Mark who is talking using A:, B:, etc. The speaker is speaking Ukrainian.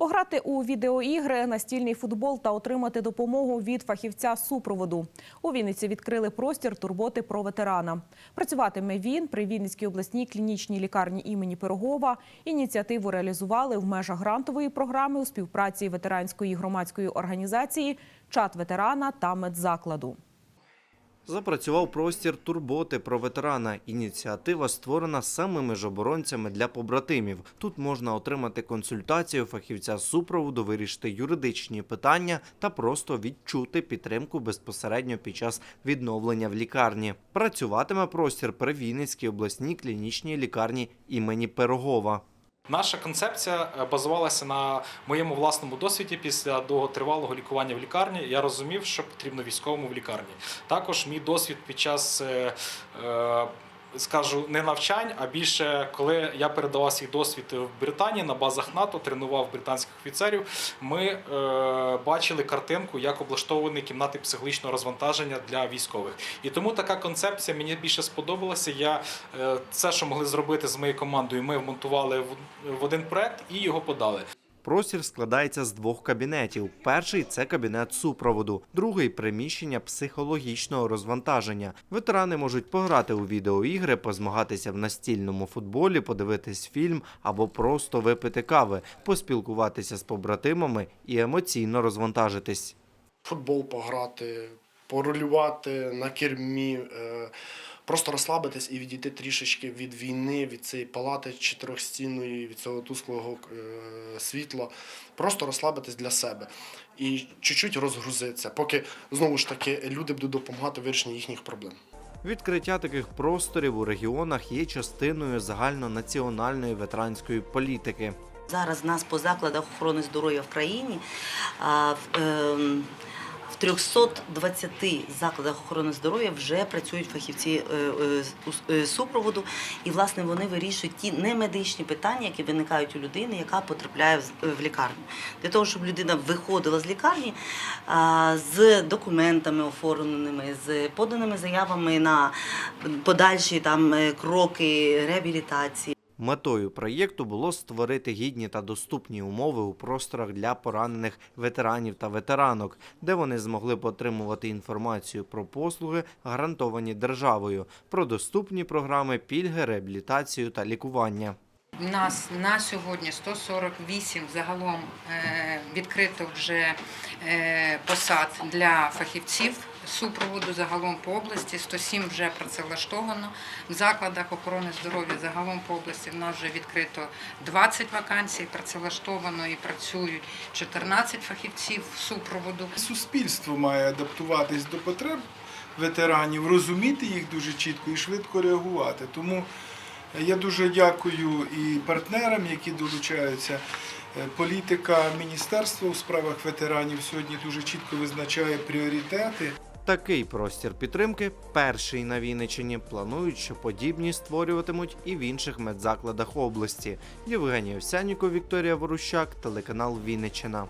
A: пограти у відеоігри, настільний футбол та отримати допомогу від фахівця супроводу. У Вінниці відкрили простір турботи про ветерана. Працюватиме він при Вінницькій обласній клінічній лікарні імені Пирогова. Ініціативу реалізували в межах грантової програми у співпраці ветеранської громадської організації Чат ветерана та медзакладу.
B: Запрацював простір турботи про ветерана. Ініціатива створена самими ж оборонцями для побратимів. Тут можна отримати консультацію фахівця супроводу, вирішити юридичні питання та просто відчути підтримку безпосередньо під час відновлення в лікарні. Працюватиме простір при Вінницькій обласній клінічній лікарні імені Пирогова.
C: Наша концепція е, базувалася на моєму власному досвіді після довготривалого лікування в лікарні. Я розумів, що потрібно військовому в лікарні. Також мій досвід під час. Скажу не навчань, а більше коли я передавав свій досвід в Британії на базах НАТО, тренував британських офіцерів. Ми е, бачили картинку, як облаштовані кімнати психологічного розвантаження для військових. І тому така концепція мені більше сподобалася. Я е, все, що могли зробити з моєю командою, ми вмонтували в, в один проект і його подали.
B: Простір складається з двох кабінетів. Перший це кабінет супроводу, другий приміщення психологічного розвантаження. Ветерани можуть пограти у відеоігри, позмагатися в настільному футболі, подивитись фільм або просто випити кави, поспілкуватися з побратимами і емоційно розвантажитись.
D: футбол пограти, порулювати на кермі, е, просто розслабитись і відійти трішечки від війни, від цієї палати чотирьохстінної, від цього тусклого е, світла. Просто розслабитись для себе і чуть-чуть розгрузитися, поки знову ж таки люди будуть допомагати вирішенні їхніх проблем.
B: Відкриття таких просторів у регіонах є частиною загальнонаціональної ветеранської політики.
E: Зараз нас по закладах охорони здоров'я в країні ем, 320 закладах охорони здоров'я вже працюють фахівці е, е, е, супроводу, і власне вони вирішують ті немедичні питання, які виникають у людини, яка потрапляє в лікарню. Для того, щоб людина виходила з лікарні з документами оформленими, з поданими заявами на подальші там кроки реабілітації.
B: Метою проєкту було створити гідні та доступні умови у просторах для поранених ветеранів та ветеранок, де вони змогли б отримувати інформацію про послуги, гарантовані державою, про доступні програми, пільги, реабілітацію та лікування.
F: У нас на сьогодні 148 загалом е, відкрито вже е, посад для фахівців супроводу загалом по області. 107 вже працевлаштовано. В закладах охорони здоров'я загалом по області в нас вже відкрито 20 вакансій, працевлаштовано і працюють 14 фахівців супроводу.
G: Суспільство має адаптуватись до потреб ветеранів, розуміти їх дуже чітко і швидко реагувати. Тому я дуже дякую і партнерам, які долучаються. Е, Політика Міністерства у справах ветеранів сьогодні дуже чітко визначає пріоритети.
B: Такий простір підтримки перший на Вінниччині. Планують, що подібні створюватимуть і в інших медзакладах області. Євгенія Овсяніков, Вікторія Ворущак, телеканал Вінниччина.